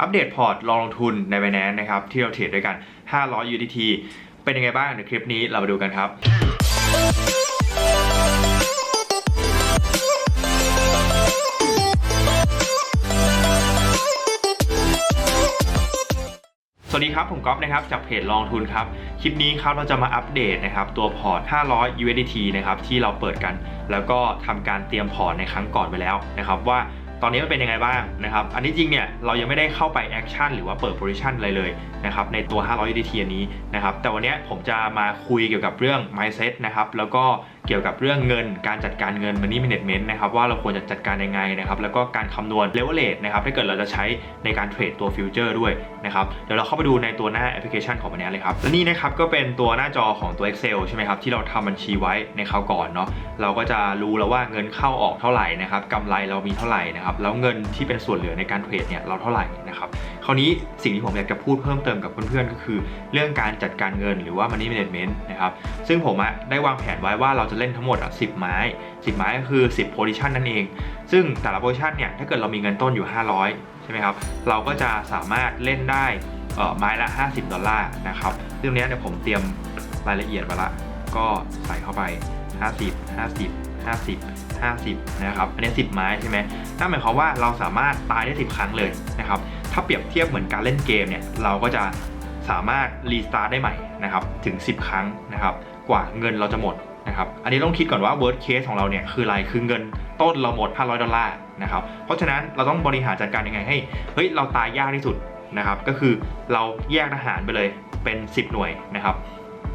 อัปเดตพอร์ตลองลงทุนใน Binance นะครับ ที่เราเทรดด้วยกัน 500 USDT เป็นยังไงบ้างในคลิปนี้เรามาดูกันครับ สวัสดีครับ ผมก๊อฟนะครับ จากเพจลองทุนครับ คลิปนี้ครับเราจะมาอัปเดตนะครับตัวพอร์ต 500 USDT นะครับที่เราเปิดกัน แล้วก็ทำการเตรียมพอร์ตในครั้งก่อนไปแล้วนะครับว่า ตอนนี้มันเป็นยังไงบ้างนะครับ อันนี้จริงเนี่ยเรายังไม่ได้เข้าไปแอคชั่นหรือว่าเปิดโพซิชันอะไรเลยนะครับในตัว 500 UDT อันนี้นะครับแต่วันนี้ผมจะมาคุยเกี่ยวกับเรื่อง mindset นะครับแล้วก็ เกี่ยวกับเรื่องเงิน การจัดการเงิน money management นะครับว่าเราควรจะจัดการยังไงนะครับแล้วก็การคำนวณ leverage นะครับถ้าเกิดเราจะใช้ในการเทรดตัวฟิวเจอร์ด้วยนะครับเดี๋ยวเราเข้าไปดูในตัวหน้าแอปพลิเคชันของมันนี้เลยครับและนี่นะครับก็เป็นตัวหน้าจอของตัว Excel ใช่ไหมครับที่เราทำบัญชีไว้ในคราวก่อนเนาะเราก็จะรู้แล้วว่าเงินเข้าออกเท่าไหร่นะครับกำไรเรามีเท่าไหร่นะครับแล้วเงินที่เป็นส่วนเหลือในการเทรดเนี่ยเราเท่าไหร่นะครับ คราวนี้สิ่งที่ผมอยากจะพูดเพิ่มเติมกับเพื่อนๆ ก็คือ เรื่องการจัดการเงินหรือว่า money management นะครับ ซึ่งผมได้วางแผนไว้ว่าเราจะเล่นทั้งหมด 10 ไม้ 10 ไม้ก็คือ 10 position นั่นเอง ซึ่งแต่ละ position เนี่ย ถ้าเกิดเรามีเงินต้นอยู่ 500 ใช่ไหมครับ เราก็จะสามารถเล่นได้ไม้ละ 50 ดอลลาร์นะครับซึ่งตรงนี้เดี๋ยวผมเตรียมรายละเอียดมาละ ก็ใส่เข้าไป 50 50 50 50 นะครับ อันนี้ 10 ไม้ใช่ไหมนั่นหมายความว่าเราสามารถตายได้ 10 ครั้งเลยนะครับ ถ้าเปรียบเทียบเหมือนการเล่นเกมเนี่ยเราก็จะสามารถรีสตาร์ทได้ใหม่นะครับถึง 10 ครั้งนะครับกว่าเงินเราจะหมดนะครับอันนี้ต้องคิดก่อนว่า worst case ของเราเนี่ยคืออะไรคือเงินต้นเราหมด 500 ดอลลาร์นะครับเพราะฉะนั้นเราต้องบริหารจัดการยังไงให้เฮ้ยเราตายยากที่สุดนะครับก็คือเราแยกทหารไปเลยเป็น 10 หน่วยนะครับ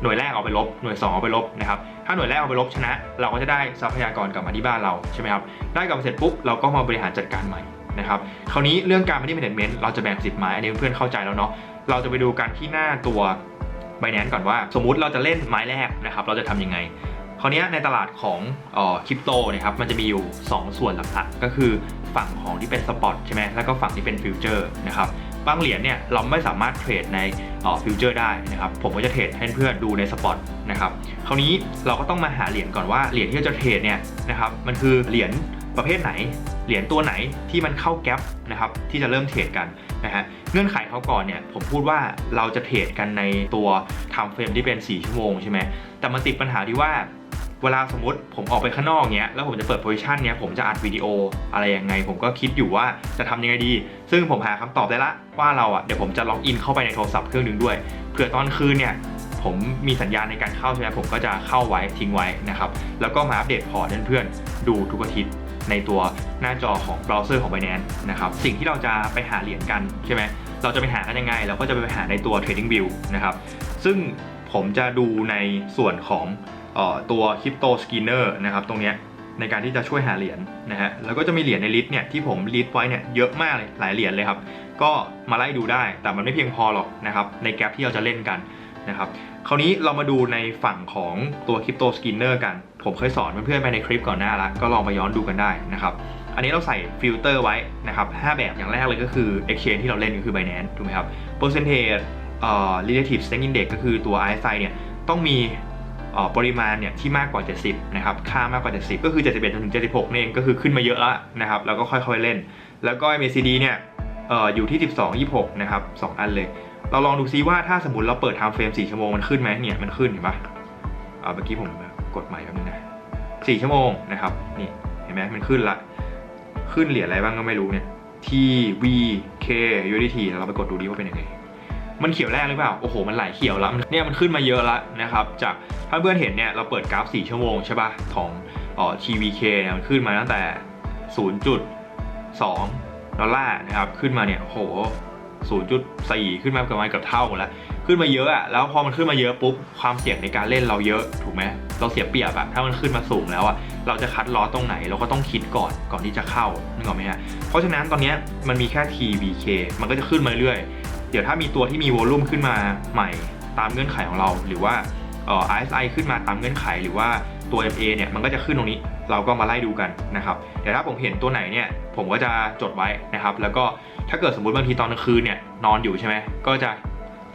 หน่วยแรกเอาไปลบหน่วย 2 เอาไปลบนะครับถ้าหน่วยแรกเอาไปลบชนะ เราก็จะได้ทรัพยากรกลับมาที่บ้านเราใช่ไหมครับได้กลับมาเสร็จปุ๊บเราก็มาบริหารจัดการใหม่ นะครับคราวนี้เรื่องการ money management เราจะแบ่ง 10ไม้อันนี้เพื่อนเข้าใจแล้วเนาะเราจะไปดูกันที่หน้าตัว Binance ก่อนว่า สมมุติเราจะเล่นไม้แรกนะครับเราจะทำยังไงคราวนี้ในตลาดของคริปโตนะครับมันจะมีอยู่ 2 ส่วนหลักๆก็คือฝั่งของที่เป็นสปอตใช่ไหมแล้วก็ฝั่งที่เป็นฟิวเจอร์นะครับบางเหรียญเนี่ยเราไม่สามารถเทรดในฟิวเจอร์ได้นะครับผมก็จะเทรดให้เพื่อนดูในสปอตนะครับคราวนี้เราก็ต้องมาหาเหรียญก่อนว่าเหรียญที่เราจะเทรดเนี่ยนะครับมันคือเหรียญ ประเภทไหน เหรียญตัวไหนที่มันเข้าแก๊ปนะครับที่จะเริ่มเทรดกันนะฮะเงื่อนไขเขาก่อนเนี่ยผมพูดว่าเราจะเทรดกันในตัว time frame ที่เป็น 4 ชั่วโมงใช่ไหมแต่มันติดปัญหาที่ว่าเวลาสมมติผมออกไปข้างนอกเนี้ยแล้วผมจะเปิดโพซิชันเนี้ยผมจะอัดวิดีโออะไรยังไง ผมก็คิดอยู่ว่าจะทำยังไงดี ซึ่งผมหาคำตอบได้ละว่าเราอะเดี๋ยวผมจะล็อกอินเข้าไปในโทรศัพท์เครื่องหนึ่งด้วยเผื่อตอนคืนเนี่ยผมมีสัญญาณในการเข้าใช่ไหมผมก็จะเข้าไว้ทิ้งไว้นะครับแล้วก็มาอัปเดตพอร์ตเพื่อนๆดูทุกอาทิตย์ ในตัวหน้าจอของเบราว์เซอร์ของ Binance นะครับสิ่งที่เราจะไปหาเหรียญกันใช่ไหมเราจะไปหากันยังไง เราก็จะไปหาในตัว Trading View นะครับซึ่งผมจะดูในส่วนของออตัวคริปโตสกินเนอร์นะครับตรงนี้ในการที่จะช่วยหาเหรียญนะฮะแล้วก็จะมีเหรียญในลิสต์เนี่ยที่ผมลิสต์ไว้เนี่ยเยอะมากเลยหลายเหรียญเลยครับ ก็มาไล่ดูได้แต่มันไม่เพียงพอหรอกนะครับในแกลบที่เราจะเล่นกันนะครับคราวนี้เรามาดูในฝั่งของตัวคริปโตสกินเนอร์กัน ผมเคยสอนเพื่อนๆไปในคลิปก่อนหน้าละก็ลองไปย้อนดูกันได้นะครับอันนี้เราใส่ฟิลเตอร์ไว้นะครับ5แบบอย่างแรกเลยก็คือ exchange ที่เราเล่นก็คือ Binance ถูกไหมครับ percentage เอ่อ relative strength index ก็คือตัว RSI เนี่ยต้องมีปริมาณเนี่ยที่มากกว่า 70 นะครับ ค่ามากกว่า 70 ก็คือ 71จนถึง 76 นี่เอง ก็คือขึ้นมาเยอะแล้วนะครับ แล้วก็ค่อยๆเล่น แล้วก็ MACD เนี่ยอออยู่ที่ 12 26 นะครับ 2 อันเลย เราลองดูซิว่าถ้าสมมติเราเปิด time frame 4 ชั่วโมงมันขึ้นไหมเนี่ย มันขึ้นเห็นปะเอ่อเมื่อกี้ผม กดใหม่แป๊บนึงนะ4ชั่วโมงนะครับนี่เห็นไหมมันขึ้นละ ขึ้นเหรียญอะไรบ้างก็ไม่รู้เนี่ย T V K USDT เราไปกดดูดิว่าเป็นยังไง มันเขียวแรกหรือเปล่า โอ้โห มันหลายเขียวแล้วเนี่ยมันขึ้นมาเยอะแล้วนะครับ จากถ้าเพื่อนเห็นเนี่ยเราเปิดกราฟ 4 ชั่วโมงใช่ป่ะของอ๋อ TVK เนี่ยมันขึ้นมาตั้งแต่ 0.2 ดอลลาร์นะครับ ขึ้นมาเนี่ยโห0.4 ขึ้นมาประมาณเกือบเท่าหมดแล้ว ขึ้นมาเยอะอะแล้วพอมันขึ้นมาเยอะปุ๊บความเสี่ยงในการเล่นเราเยอะถูกไหมเราเสียเปรียบอะถ้ามันขึ้นมาสูงแล้วอะเราจะคัดล้อตรงไหนเราก็ต้องคิดก่อนก่อนที่จะเข้านึกออกไหมฮะเพราะฉะนั้นตอนนี้มันมีแค่ TVK มันก็จะขึ้นมาเรื่อยเดี๋ยวถ้ามีตัวที่มีโวลูมขึ้นมาใหม่ตามเงื่อนไขของเรา หรือว่าเอ่อ RSI ขึ้นมาตามเงื่อนไขหรือว่าตัว MA เนี่ยมันก็จะขึ้นตรงนี้เราก็มาไล่ดูกันนะครับเดี๋ยวถ้าผมเห็นตัวไหนเนี่ยผมก็จะจดไว้นะครับ แล้วก็ถ้าเกิดสมมติบางทีตอนกลางคืนเนี่ยนอนอยู่ใช่ไหมก็จะ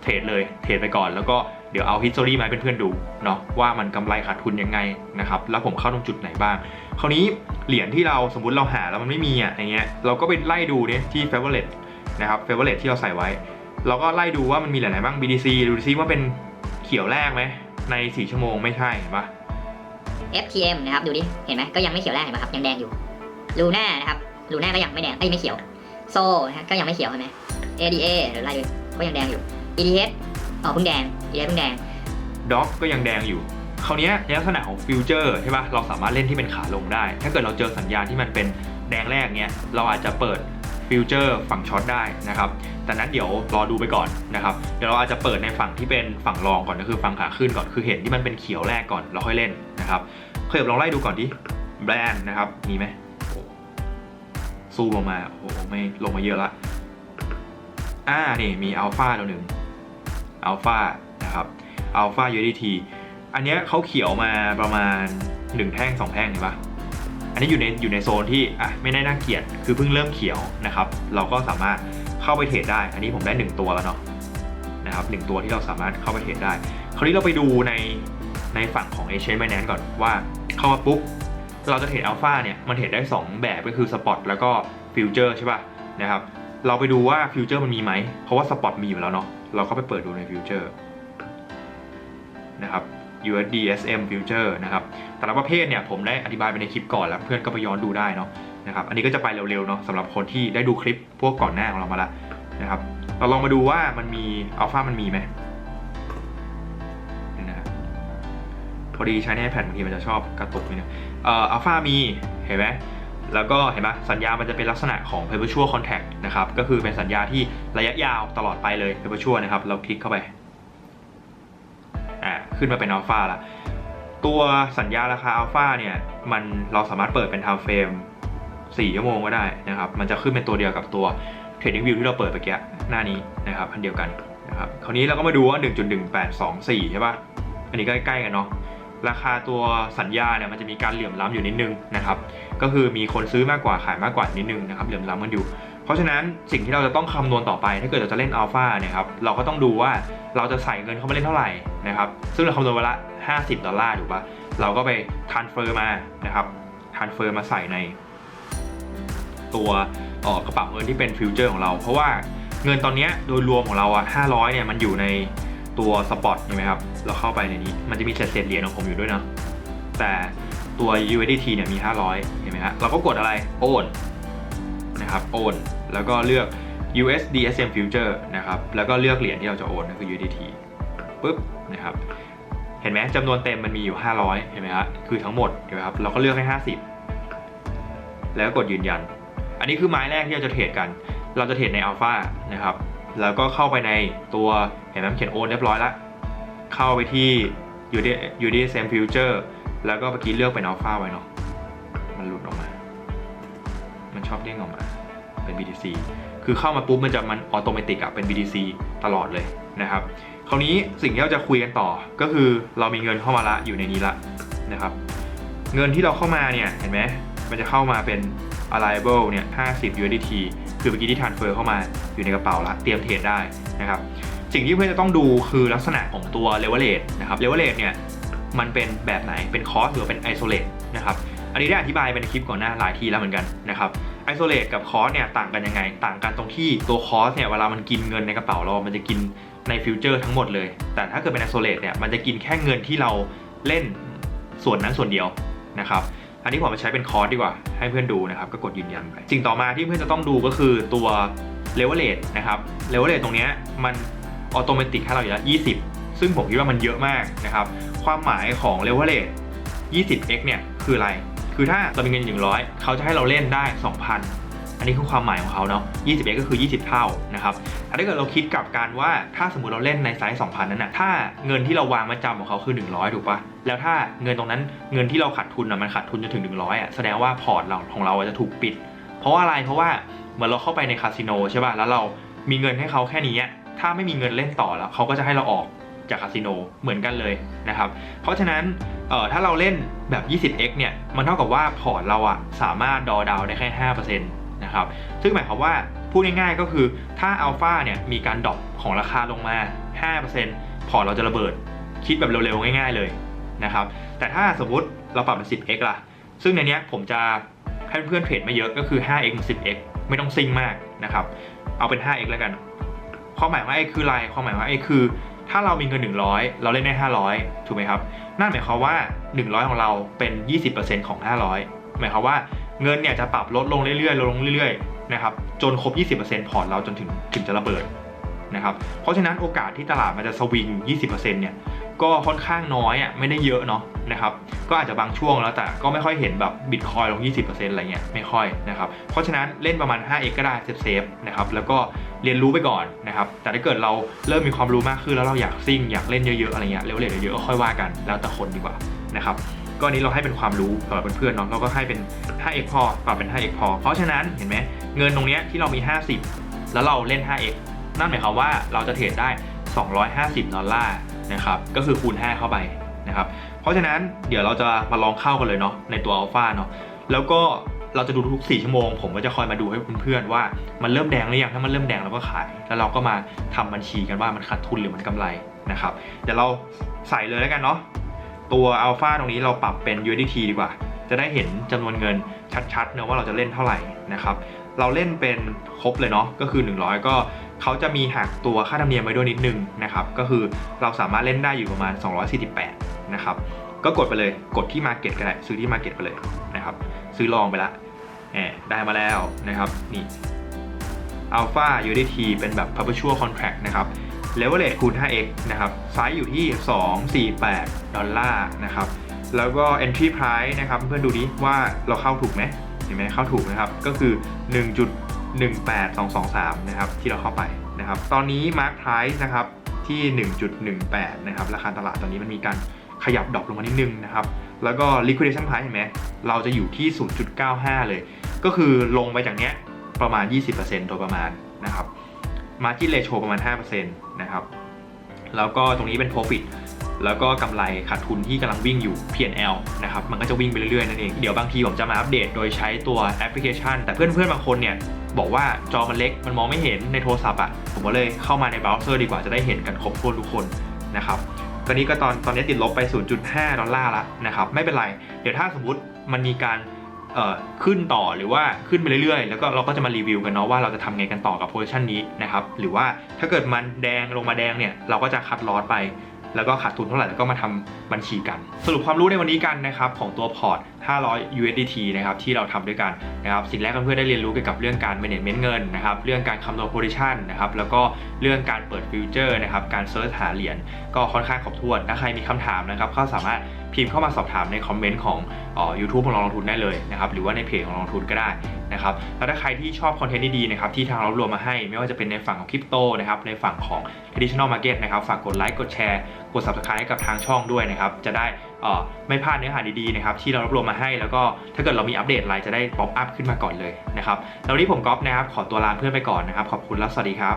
เทรดเลยเทรดไปก่อนแล้วก็เดี๋ยวเอา history มาให้เพื่อนๆดูเนาะว่ามันกำไรขาดทุนยังไงนะครับแล้วผมเข้าตรงจุดไหนบ้าง คราวนี้เหรียญที่เราสมมติเราหาแล้วมันไม่มีอะอย่างเงี้ยเราก็ไปไล่ดูเนี่ยที่ favorite นะครับเฟเวอร์เรที่เราใส่ไว้ เราก็ไล่ดูว่ามันมีหลายๆบ้าง BTC ดูซิว่าเป็นเขียวแรกไหมใน 4 ชั่วโมงไม่ใช่เห็นปะ FTM นะครับดูดิเห็นไหมก็ยังไม่เขียวแรกเห็นไหมครับยังแดงอยู่ลูน่านะครับลูน่าก็ยังไม่แดงเอ้ยไม่เขียวโซนะฮะก็ยังไม่เขียวเห็นไหม ADA หรืออะไรดูก็ยังแดงอยู่ ETH อ๋อเพิ่งแดง ETH เพิ่งแดง ด็อกก็ยังแดงอยู่คราวนี้ในลักษณะของฟิวเจอร์ใช่ปะเราสามารถเล่นที่เป็นขาลงได้ ถ้าเกิดเราเจอสัญญาณที่มันเป็นแดงแรกเนี้ยเราอาจจะเปิดฟิวเจอร์ฝั่งช็อตได้นะครับ แต่นั้นเดี๋ยวรอดูไปก่อนนะครับ เดี๋ยวเราอาจจะเปิดในฝั่งที่เป็นฝั่งรองก่อนก็คือฝั่งขาขึ้นก่อน คือเห็นที่มันเป็นเขียวแรกก่อนแล้วค่อยเล่นนะครับ เคยลองไล่ดูก่อนดิ แบรนด์นะครับ มีไหมโอ้ซูมลงมา โอ้โห ไม่ลงมาเยอะละ อ่า นี่มีอัลฟาตัวหนึ่ง อัลฟานะครับอัลฟา USDT อันเนี้ยเขาเขียวมาประมาณ 1 แท่ง 2 แท่งเห็นปะอันนี้อยู่ในอยู่ในโซนที่อะไม่ได้น่าเกลียดคือเพิ่งเริ่มเขียวนะครับ เราก็สามารถเข้าไปเทรดได้ อันนี้ผมได้ 1 ตัวแล้วเนาะนะครับหนึ่งตัวที่เราสามารถเข้าไปเทรดได้ คราวนี้เราไปดูในในฝั่งของ Exchange Binance ก่อนว่าเข้ามาปุ๊บเราจะเทรดอัลฟาเนี่ยมันเทรดได้ 2 แบบก็คือสปอตแล้วก็ฟิวเจอร์ใช่ป่ะนะครับเราไปดูว่าฟิวเจอร์มันมีไหมเพราะว่าสปอตมีอยู่แล้วเนาะ เราก็ไปเปิดดูในฟิวเจอร์นะครับ USD SM Future นะครับ แต่ละประเภทเนี่ยผมได้อธิบายไปในคลิปก่อนแล้วเพื่อนก็ไปย้อนดูได้เนาะนะครับ อันนี้ก็จะไปเร็วๆเนาะสำหรับคนที่ได้ดูคลิปพวกก่อนหน้าของเรามาแล้วนะครับ เราลองมาดูว่ามันมีอัลฟามันมีไหมนะครับพอดีใช้ใน iPad บางทีมันจะชอบกระตุกนิดนึงเอ่ออัลฟามีเห็นไหม แล้วก็เห็นไหมสัญญามันจะเป็นลักษณะของ perpetual contract นะครับก็คือเป็นสัญญาที่ระยะยาวตลอดไปเลย perpetual นะครับเราคลิกเข้าไปอ่าขึ้นมาเป็นอัลฟาละตัวสัญญาราคาอัลฟาเนี่ยมันเราสามารถเปิดเป็น time frame 4ชั่วโมงก็ได้นะครับ มันจะขึ้นเป็นตัวเดียวกับตัว trading view ที่เราเปิดเมื่อกี้หน้านี้นะครับอันเดียวกันนะครับคราวนี้เราก็มาดูว่า 1.1824 ใช่ปะอันนี้ก็ใกล้ๆกันเนาะ ราคาตัวสัญญาเนี่ยมันจะมีการเหลื่อมล้ำอยู่นิดนึงนะครับก็คือมีคนซื้อมากกว่าขายมากกว่านิดนึงนะครับเหลื่อมล้ำกันอยู่ เพราะฉะนั้นสิ่งที่เราจะต้องคำนวณต่อไปถ้าเกิดเราจะเล่นอัลฟาเนี่ยครับเราก็ต้องดูว่าเราจะใส่เงินเข้ามาเล่นเท่าไหร่นะครับซึ่งเราคำนวณไว้ละ 50 ดอลลาร์ถูกปะเราก็ไปทานเฟอร์มานะครับทานเฟอร์มาใส่ใน ตัวออกระเป๋าเงินที่เป็นฟิวเจอร์ของเรา เพราะว่าเงินตอนเนี้ยโดยรวมของเราอะ500เนี่ยมันอยู่ในตัวสปอตใช่ไหมครับ เราเข้าไปในนี้ มันจะมีเศษเศษเหรียญของผมอยู่ด้วยเนาะแต่ตัว USDT เนี่ยมี 500 เห็นไหมฮะเราก็กดอะไร โอนนะครับ โอน แล้วก็เลือก USDSM Future นะครับ แล้วก็เลือกเหรียญที่เราจะโอนก็คือ USDT ปุ๊บนะครับ เห็นไหมจำนวนเต็มมันมีอยู่ 500 เห็นไหมฮะคือทั้งหมด เห็นไหมครับ เราก็เลือกให้ 50 แล้วกดยืนยัน อันนี้คือไม้แรกที่เราจะเทรดกัน เราจะเทรดในอัลฟานะครับ แล้วก็เข้าไปในตัว เห็นไหมมันเขียนโอนเรียบร้อยแล้ว เข้าไปที่ UDSM Future แล้วก็เมื่อกี้เลือกเป็นอัลฟาไว้เนาะ มันหลุดออกมา มันชอบเด้งออกมา เป็น BTC คือเข้ามาปุ๊บมันจะมันออโตเมติกอะเป็น BTC ตลอดเลยนะครับ คราวนี้สิ่งที่เราจะคุยกันต่อ ก็คือเรามีเงินเข้ามาละอยู่ในนี้ละนะครับ เงินที่เราเข้ามาเนี่ยเห็นไหม มันจะเข้ามาเป็น arrival เนี่ย50 USDT คือเมื่อกี้ที่ transfer เข้ามาอยู่ในกระเป๋าละ เตรียมเทรดได้นะครับ สิ่งที่เพื่อนจะต้องดูคือลักษณะของตัว leverage นะครับ leverage เนี่ยมันเป็นแบบไหนเป็น cost หรือเป็น isolate นะครับอันนี้ได้อธิบายไปในคลิปก่อนหน้าหลายทีแล้วเหมือนกันนะครับ isolate กับ cost เนี่ยต่างกันยังไง ต่างกันตรงที่ตัว cost เนี่ยเวลามันกินเงินในกระเป๋าเรา มันจะกินในฟิวเจอร์ทั้งหมดเลย แต่ถ้าเกิดเป็น isolate เนี่ยมันจะกินแค่เงินที่เราเล่นส่วนนั้นส่วนเดียวนะครับอันนี้ผมมาใช้เป็นคอร์สดีกว่า ให้เพื่อนดูนะครับ ก็กดยืนยันไปสิ่งต่อมาที่เพื่อนจะต้องดูก็คือตัวเลเวลเลตนะครับเลเวลเลตตรงนี้มัน ออโตเมติกให้เราอยู่แล้ว 20 ซึ่งผมคิดว่ามันเยอะมากนะครับ ความหมายของเลเวลเลต 20x เนี่ยคืออะไร คือถ้าเรามีเงิน 100 เขาจะให้เราเล่นได้ 2,000 อันนี้คือความหมายของเขาเนาะ 20x ก็คือ 20 เท่านะครับแต่ถ้าเกิดเราคิดกลับกันว่าถ้าสมมติเราเล่นในไซส์ 2,000 นั้นนะถ้าเงินที่เราวางมาจำของเขาคือ 100 ถูกปะแล้วถ้าเงินตรงนั้นเงินที่เราขาดทุนอะมันขาดทุนจนถึง 100อะแสดงว่าพอร์ตเราของเราจะถูกปิด เพราะว่าอะไร เพราะว่าเหมือนเราเข้าไปในคาสิโนใช่ป่ะ แล้วเรามีเงินให้เขาแค่นี้ ถ้าไม่มีเงินเล่นต่อแล้วเขาก็จะให้เราออกจากคาสิโนเหมือนกันเลยนะครับ เพราะฉะนั้นเอ่อถ้าเราเล่นแบบ 20x เนี่ย มันเท่ากับว่าพอร์ตเราอะสามารถดอดาวได้แค่5%นะครับ ซึ่งหมายความว่าพูดง่ายๆก็คือถ้าอัลฟาเนี่ยมีการดรอปของราคาลงมา 5%พอร์ตเราจะระเบิด คิดแบบเร็วๆ ง่ายๆเลยนะครับ แต่ถ้าสมมติเราปรับเป็น 10x ล่ะ ซึ่งในนี้ผมจะให้เพื่อนเทรดไม่เยอะก็คือ 5x 10x ไม่ต้องซิงมากนะครับ เอาเป็น 5x แล้วกัน ความหมายว่า x คืออะไรความหมายว่า x คือ ถ้าเรามีเงิน 100 เราเล่นได้ 500 ถูกไหมครับนั่นหมายความว่า 100 ของเราเป็น 20%ของ 500 หมายความว่าเงินเนี่ยจะปรับลดลงเรื่อยๆลดลงเรื่อยๆนะครับจนครบ 20%พอร์ตเราจนถึงถึงจะระเบิดนะครับเพราะฉะนั้นโอกาสที่ตลาดมันจะสวิง 20%เนี่ยก็ค่อนข้างน้อยอะไม่ได้เยอะเนาะนะครับก็อาจจะบางช่วงแล้วแต่ก็ไม่ค่อยเห็นแบบบิตคอยลง 20%อะไรเงี้ยไม่ค่อยนะครับเพราะฉะนั้นเล่นประมาณ 5x ก็ได้เซฟๆนะครับแล้วก็ เรียนรู้ไปก่อนนะครับแต่ถ้าเกิดเราเริ่มมีความรู้มากขึ้นแล้วเราอยากซิ่งอยากเล่นเยอะๆอะไรเงี้ยเลเวลเยอะๆก็ค่อยว่ากันแล้วแต่คนดีกว่านะครับก็อันนี้เราให้เป็นความรู้สำหรับเพื่อนๆเนาะเราก็ให้เป็น 5x พอปรับเป็น 5x พอ เพราะฉะนั้นเห็นไหมเงินตรงเนี้ยที่เรามี 50 แล้วเราเล่น 5x นั่นหมายความว่าเราจะเทรดได้ 250 ดอลลาร์นะครับก็คือคูณ 5 เข้าไปนะครับเพราะฉะนั้นเดี๋ยวเราจะมาลองเข้ากันเลยเนาะในตัวอัลฟาเนาะแล้วก็ เราจะดูทุกๆ4ชั่วโมง ผมก็จะคอยมาดูให้เพื่อนๆว่ามันเริ่มแดงหรือยังถ้ามันเริ่มแดงเราก็ขาย แล้วเราก็มาทำบัญชีกันว่ามันขาดทุนหรือมันกำไรนะครับเดี๋ยวเราใส่เลยแล้วกันเนาะตัวอัลฟาตรงนี้เราปรับเป็น USDT ดีกว่า จะได้เห็นจำนวนเงินชัดๆเนอะว่าเราจะเล่นเท่าไหร่นะครับเราเล่นเป็นครบเลยเนาะก็คือ 100 ก็เขาจะมีหักตัวค่าธรรมเนียมไว้ด้วยนิดนึงนะครับก็คือเราสามารถเล่นได้อยู่ประมาณ 248 นะครับก็กดไปเลยกดที่ Market ก็ได้ซื้อที่ Market ไปเลยนะครับซื้อลองไปละ ได้มาแล้วนะครับนี่ Alpha USDT เป็นแบบ perpetual contract นะครับ leverage คูณ 5x นะครับ ไซส์อยู่ที่ 248 ดอลลาร์นะครับ แล้วก็ entry price นะครับ เพื่อนๆดูดิว่าเราเข้าถูกไหมเห็นไหมเข้าถูกนะครับ ก็คือ 1.18223 นะครับ ที่เราเข้าไปนะครับ ตอนนี้ mark price นะครับที่ 1.18 นะครับ ราคาตลาดตอนนี้มันมีการ ขยับดรอปลงมานิดนึงนะครับ แล้วก็ liquidation price เห็นไหมเราจะอยู่ที่ 0.95 เลย ก็คือลงไปจากเนี้ยประมาณ 20%โดยประมาณนะครับ margin ratio ประมาณ 5%นะครับ แล้วก็ตรงนี้เป็น profit แล้วก็กำไรขาดทุนที่กำลังวิ่งอยู่ P&L นะครับ มันก็จะวิ่งไปเรื่อยๆนั่นเอง เดี๋ยวบางทีผมจะมาอัปเดตโดยใช้ตัวแอปพลิเคชัน แต่เพื่อนๆบางคนเนี่ยบอกว่าจอมันเล็กมันมองไม่เห็นในโทรศัพท์อะ ผมก็เลยเข้ามาในเบราว์เซอร์ดีกว่าจะได้เห็นกันครบถ้วนทุกคนนะครับ ตอนนี้ก็ตอนตอนนี้ติดลบไป 0.5 ดอลลาร์ละนะครับไม่เป็นไร เดี๋ยวถ้าสมมุติมันมีการขึ้นต่อหรือว่าขึ้นไปเรื่อยๆ แล้วก็เราก็จะมารีวิวกันเนาะว่าเราจะทำไงกันต่อกับโพซิชันนี้นะครับหรือว่าถ้าเกิดมันแดงลงมาแดงเนี่ยเราก็จะคัดลอสไป แล้วก็ขาดทุนเท่าไหร่แล้วก็มาทำบัญชีกัน สรุปความรู้ในวันนี้กันนะครับของตัวพอร์ต 500 USDT นะครับที่เราทำด้วยกันนะครับสิ่งแรกเพื่อนๆได้เรียนรู้เกี่ยวกับเรื่องการ management เงินนะครับเรื่องการคำนวณ position นะครับแล้วก็เรื่องการเปิดฟิวเจอร์นะครับการเซิร์ชหาเหรียญ ก็ค่อนข้างครบถ้วน ถ้าใครมีคำถามนะครับก็สามารถพิมพ์เข้ามาสอบถามในคอมเมนต์ของเอ่อ YouTube ของเราลงทุนได้เลยนะครับหรือว่าในเพจของเราลงทุนก็ได้นะครับแล้วถ้าใครที่ชอบคอนเทนต์ดีๆนะครับที่ทางเรารวมมาให้ไม่ว่าจะเป็นในฝั่งของคริปโตนะครับในฝั่งของ traditional market นะครับฝากกดไลค์กดแชร์กด subscribe ให้กับทางช่องด้วยนะครับจะได้ไม่พลาดเนื้อหาดีๆนะครับที่เรารวบรวมมาให้แล้วก็ถ้าเกิดเรามีอัปเดตอะไรจะได้ป๊อปอัพขึ้นมาก่อนเลยนะครับแล้วนนี้ผมก๊อฟนะครับขอตัวลาเพื่อนไปก่อนนะครับขอบคุณและสวัสดีครับ